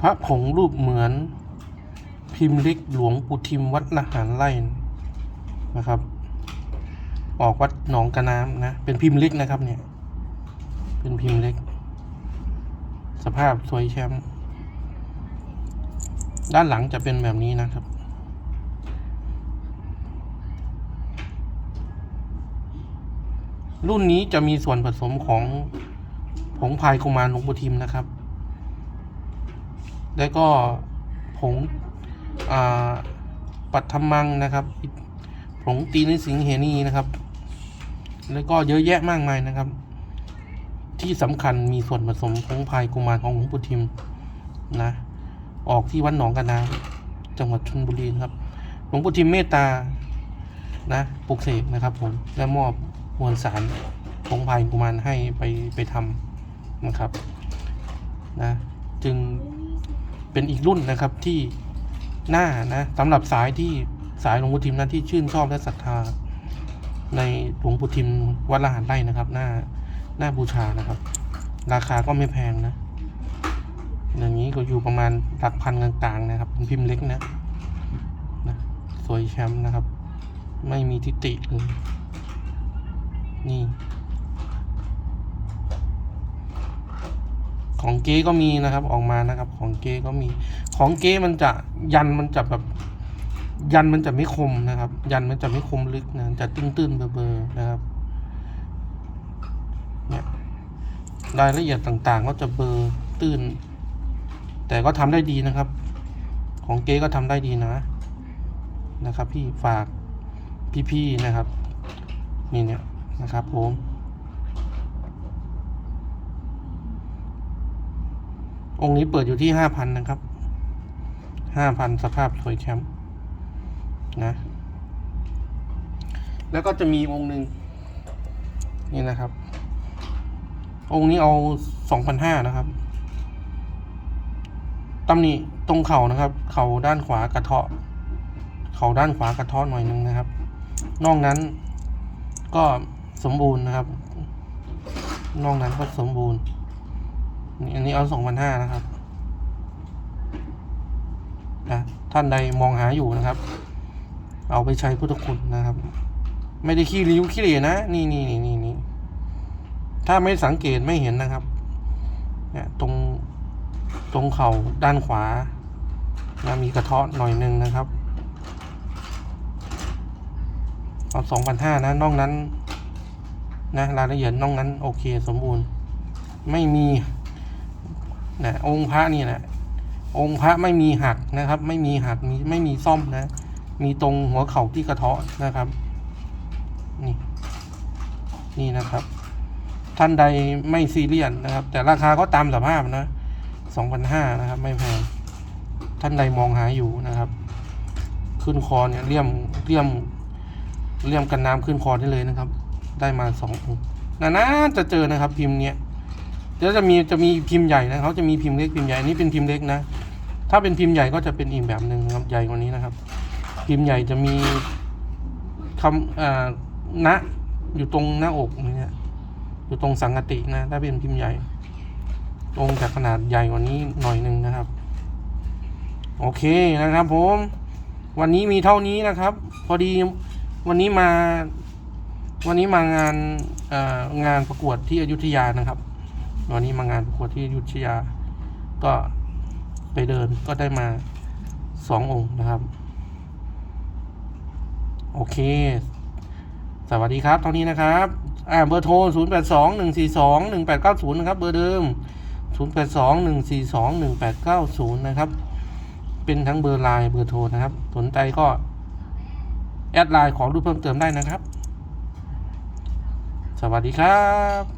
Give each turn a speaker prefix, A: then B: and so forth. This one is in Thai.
A: พระผงรูปเหมือน พิมพ์เล็กหลวงปู่ทิมวัดละหารไร่นะครับ ออกวัดหนองกระน้ำนะ เป็นพิมพ์เล็กนะครับเนี่ย เป็นพิมพ์เล็ก สภาพสวยแชมป์ด้านหลังจะเป็นแบบนี้นะครับรุ่นนี้จะมีส่วนผสมของผงพายกุมารหลวงปู่ทิมนะครับ แล้วก็ผงปัทมังนะครับ ผงตีนสิงเหนีนะครับ แล้วก็เยอะแยะมากมายนะครับ ที่สำคัญมีส่วนผสมผงพายกุมารของหลวงปู่ทิมนะ ออกที่วัดหนองกระนาจังหวัดชลบุรีครับ หลวงปู่ทิมเมตตานะปลุกเสกนะครับผมและมอบมวลสารผงพายกุมารให้ไปไปทำนะครับนะจึง เป็นอีกรุ่นนะครับที่หน้านะสำหรับสายที่สายหลวงปู่ทิมนะที่ชื่นชอบและศรัทธา ในหลวงปู่ทิมวัดละหารไร่นะครับ หน้าหน้าบูชานะครับ ราคาก็ไม่แพงนะอย่างนี้ก็อยู่ประมาณหลักพันกลางๆนะครับเป็นพิมพ์เล็กนะนะสวยแชมป์นะครับ ไม่มีทิฏฐิเลยนี่ ของเก๊ก็มีนะครับออกมานะครับ ของเก๊ก็มี ของเก๊มันจะยันมันจะแบบ ยันมันจะไม่คมนะครับ ยันมันจะไม่คมลึกนะจะตื้นๆเบอร์ๆนะครับเนี่ยรายละเอียดต่างๆ ก็จะเบอร์ตื้น แต่ก็ทำได้ดีนะครับ ของเก๊ก็ทำได้ดีนะ นะครับ พี่ฝากพี่ๆนะครับ นี่เนี่ยนะครับผม องค์นี้เปิดอยู่ที่ห้าพันนะครับห้าพันสภาพสวยแชมป์นะ แล้วก็จะมีองค์หนึ่งนี่นะครับ องค์นี้เอาสองพันห้านะครับตำหนิตรงเข่านะครับ เข่าด้านขวากระเทาะ เข่าด้านขวากระเทาะหน่อยหนึงนะครับ นอกนั้นก็สมบูรณ์นะครับ นอกนั้นก็สมบูรณ์ อันนี้เอาสองพันห้านะครับนะท่านใดมองหาอยู่นะครับ เอาไปใช้พุทธคุณนะครับ ไม่ได้ขี้ริ้วขี้เหร่นะนี่นี่นี่นี่นี่ถ้าไม่สังเกตไม่เห็นนะครับ เนี่ยตรงตรงเข่าด้านขวานะมีกระเทาะหน่อยหนึงนะครับเอาสองพันห้านะนอกนั้นนะรายละเอียดนอกนั้นโอเคสมบูรณ์ ไม่มี นะองค์พระนี่นะองค์พระไม่มีหักนะครับ ไม่มีหักมีไม่มีซ่อมนะ มีตรงหัวเข่าที่กระเทาะนะครับ นี่นี่นะครับ ท่านใดไม่ซีเรียสนะครับ แต่ราคาก็ตามสภาพนะสองพันห้านะครับ ไม่แพงท่านใดมองหาอยู่นะครับ ขึ้นคอเนี่ยเลี่ยมเลี่ยมเลี่ยมกันน้ำขึ้นคอได้เลยนะครับ ได้มาสององค์นานๆจะเจอนะครับ พิมพ์เนี้ย เดี๋ยวจะมีจะมีพิมพ์ใหญ่นะเขาจะมีพิมพ์เล็กพิมพ์ใหญ่อันนี้เป็นพิมพ์เล็กนะ ถ้าเป็นพิมพ์ใหญ่ก็จะเป็นอีกแบบหนึ่งครับใหญ่กว่านี้นะครับ พิมพ์ใหญ่จะมีคำอ่าณอยู่ตรงหน้าอกเนี่ยอยู่ตรงสังกตินะ ถ้าเป็นพิมพ์ใหญ่ ตรงจากขนาดใหญ่กว่านี้หน่อยหนึ่งนะครับ โอเคนะครับผม วันนี้มีเท่านี้นะครับ พอดีวันนี้มา วันนี้มางานงานประกวดที่อยุธยานะครับ วันนี้มางานประกวดที่ยุธยา ก็ไปเดินก็ได้มาสององค์นะครับ โอเค สวัสดีครับเท่านี้นะครับอ่าเบอร์โทร 0 8 2 1 4 2 1 8 9 0 นะครับ เบอร์เดิม 0 8 2 1 4 2 1 8 9 0 นะครับ เป็นทั้งเบอร์ไลน์เบอร์โทรนะครับ สนใจก็ แอดไลน์ขอรูปเพิ่มเติมได้นะครับ สวัสดีครับ